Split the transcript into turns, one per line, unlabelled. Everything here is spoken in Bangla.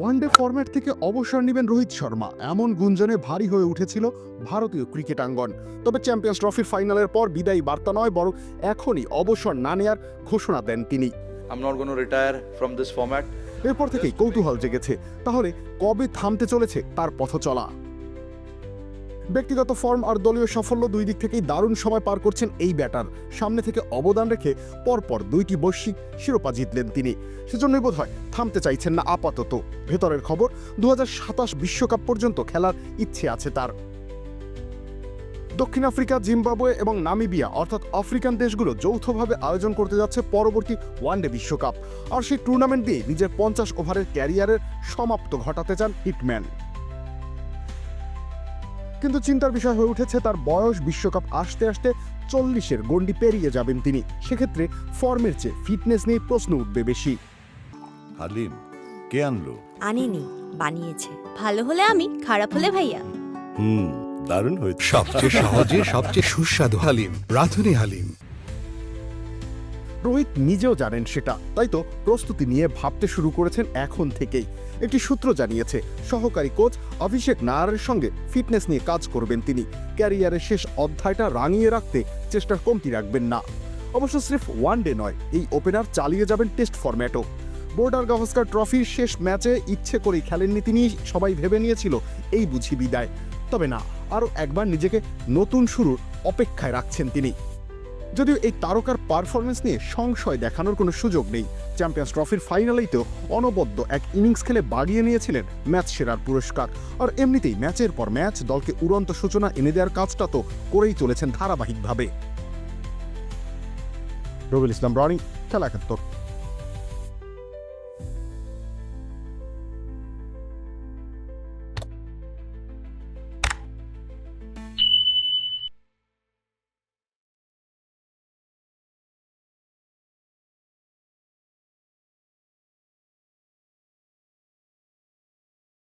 ওয়ানডে ফরম্যাট থেকে অবসর নেবেন রোহিত শর্মা। এমন গুঞ্জনে ভারী হয়ে উঠেছিল ভারতীয় ক্রিকেট আঙ্গন তবে চ্যাম্পিয়ন্স ট্রফির ফাইনালের পর বিদায়ী বার্তা নয় বরং এখনই অবসর না নেয়ার ঘোষণা দেন তিনি।
To retire from
এরপর থেকেই কৌতূহল জেগেছে। তাহলে কবে থামতে চলেছে তার পথ চলা ব্যক্তিগত ফর্ম আর দলীয় সাফল্য দুই দিক থেকেই দারুণ সময় পার করছেন এই ব্যাটার। সামনে থেকে অবদান রেখে পরপর দুইটি বৈশ্বিক শিরোপা জিতলেন তিনি। সেজন্যই বোধ হয় থামতে চাইছেন না আপাতত। ভেতরের খবর দু বিশ্বকাপ পর্যন্ত খেলার ইচ্ছে আছে তার। দক্ষিণ আফ্রিকা, জিম্বাবুয়ে এবং নামিবিয়া, অর্থাৎ আফ্রিকান দেশগুলো যৌথভাবে আয়োজন করতে যাচ্ছে পরবর্তী ওয়ানডে বিশ্বকাপ। আর সেই টুর্নামেন্ট দিয়ে নিজের পঞ্চাশ ওভারের ক্যারিয়ারের সমাপ্ত ঘটাতে চান হিটম্যান। কিন্তু চিন্তার বিষয় হয়ে উঠেছে তার বয়স বিশ্বকাপ আসতে আসতে চল্লিশের গণ্ডি পেরিয়ে যাবেন তিনি। সেক্ষেত্রে ফর্মের চেয়ে ফিটনেস নিয়ে প্রশ্ন উঠবে বেশি।
হালিম কে আনলো?
আনিনি বানিয়েছে। ভালো হলে আমি খারাপ হলে ভাইয়া।
হুম দারুণ হয়েছে।
সবচেয়ে সহজে সবচেয়ে সুস্বাদু হালিম রাধুনি হালিম।
রোহিত নিজেও জানেন সেটা। তাই তো প্রস্তুতি নিয়ে ভাবতে শুরু করেছেন এখন থেকেই। একটি সূত্র জানিয়েছে, সহকারী কোচ অভিষেক নায়ারের সঙ্গে ফিটনেস নিয়ে কাজ করবেন তিনি। ক্যারিয়ারের শেষ অধ্যায়টা রাঙিয়ে রাখতে চেষ্টার কমতি রাখবেন না। অবশ্য স্রেফ ওয়ান ডে নয়, এই ওপেনার চালিয়ে যাবেন টেস্ট ফরম্যাটও। বোর্ডার গাভাস্কার ট্রফির শেষ ম্যাচে ইচ্ছে করেই খেলেননি তিনি, সবাই ভেবে নিয়েছিল এই বুঝি বিদায়। তবে না, আরও একবার নিজেকে নতুন শুরুর অপেক্ষায় রাখছেন তিনি। যদিও এই তারকার পারফরমেন্স নিয়ে সংশয় দেখানোর কোনো সুযোগ নেই। চ্যাম্পিয়ন্স ট্রফির ফাইনালেই তো অনবদ্য এক ইনিংস খেলে বাড়িয়ে নিয়েছিলেন ম্যাচ সেরার পুরস্কার। আর এমনিতেই ম্যাচের পর ম্যাচ দলকে উড়ন্ত সূচনা এনে দেওয়ার কাজটা তো করেই চলেছেন ধারাবাহিকভাবে। রবিল ইসলাম রনি, খেলা একাত্তর।